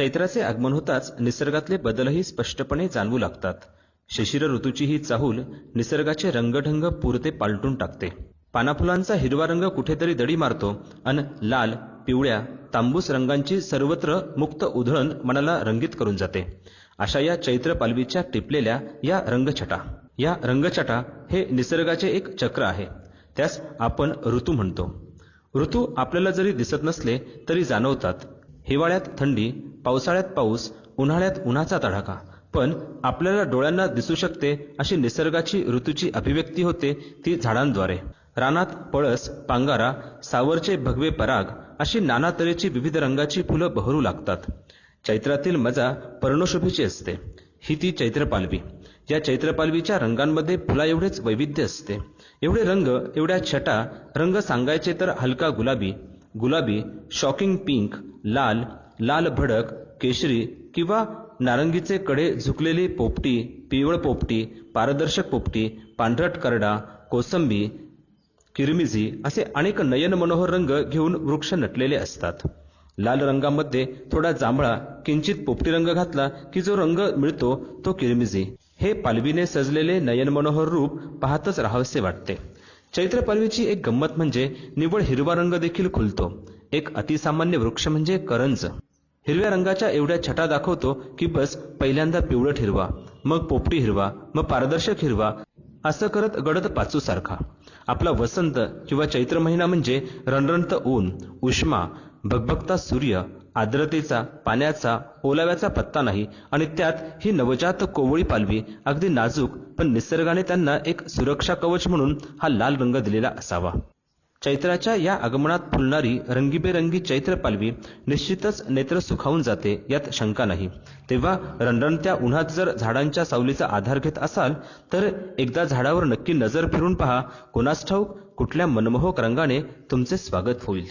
चैत्राचे आगमन होताच निसर्गातले बदलही स्पष्टपणे जाणवू लागतात. शिशिर ऋतूची ही चाहूल निसर्गाचे रंगढंग पुरते पालटून टाकते. पानाफुलांचा हिरवा रंग कुठेतरी दडी मारतो अन लाल पिवळ्या तांबूस रंगांची सर्वत्र मुक्त उधळण मनाला रंगीत करून जाते. अशा या चैत्र पालवीच्या टिपलेल्या या रंगछटा. या रंगछटा हे निसर्गाचे एक चक्र आहे. त्यास आपण ऋतू म्हणतो. ऋतू आपल्याला जरी दिसत नसले तरी जाणवतात. हिवाळ्यात थंडी पावसाळ्यात पाऊस उन्हाळ्यात उन्हाचा तडाखा. पण आपल्याला डोळ्यांना दिसू शकते अशी निसर्गाची ऋतूची अभिव्यक्ती होते ती झाडांद्वारे. रानात पळस पांगारा सावरचे भगवे पराग अशी नाना तऱ्हेची विविध रंगाची फुलं बहरू लागतात. चैत्रातील मजा पर्णशोभीची असते. ही ती चैत्रपालवी. या चैत्रपालवीच्या रंगांमध्ये फुला एवढेच वैविध्य असते. एवढे रंग एवढ्या छटा रंग सांगायचे तर हलका गुलाबी गुलाबी शॉकिंग पिंक लाल लाल भडक केशरी किंवा नारंगीचे कडे झुकलेली पोपटी पिवळ पोपटी पारदर्शक पोपटी पांढरट करडा कोसंबी किरमिजी असे अनेक नयन मनोहर रंग घेऊन वृक्ष नटलेले असतात. लाल रंगामध्ये थोडा जांभळा किंचित पोपटी रंग घातला की जो रंग मिळतो तो किरमिजी. हे पालवीने सजलेले नयन मनोहर रूप पाहतच राहावसे वाटते. चैत्र पालवीची एक गंमत म्हणजे निव्वळ हिरवा रंग देखील खुलतो. एक अतिसामान्य वृक्ष म्हणजे करंज. हिरव्या रंगाच्या एवढ्या छटा दाखवतो की बस पहिल्यांदा पिवळट हिरवा मग पोपटी हिरवा मग पारदर्शक हिरवा असं करत गडद पाचू सारखा. आपला वसंत किंवा चैत्र महिना म्हणजे रणरणत ऊन उष्मा भगभगता सूर्य आर्द्रतेचा पाण्याचा ओलाव्याचा पत्ता नाही आणि त्यात ही नवजात कोवळी पालवी अगदी नाजूक पण निसर्गाने त्यांना एक सुरक्षा कवच म्हणून हा लाल रंग दिलेला असावा. चैत्राच्या या आगमनात फुलणारी रंगीबेरंगी चैत्र पालवी निश्चितच नेत्र सुखावून जाते यात शंका नाही. तेव्हा रणरणत्या उन्हात जर झाडांच्या सावलीचा आधार घेत असाल तर एकदा झाडावर नक्की नजर फिरून पहा. कोणास ठाऊक कुठल्या मनमोहक रंगाने तुमचे स्वागत होईल.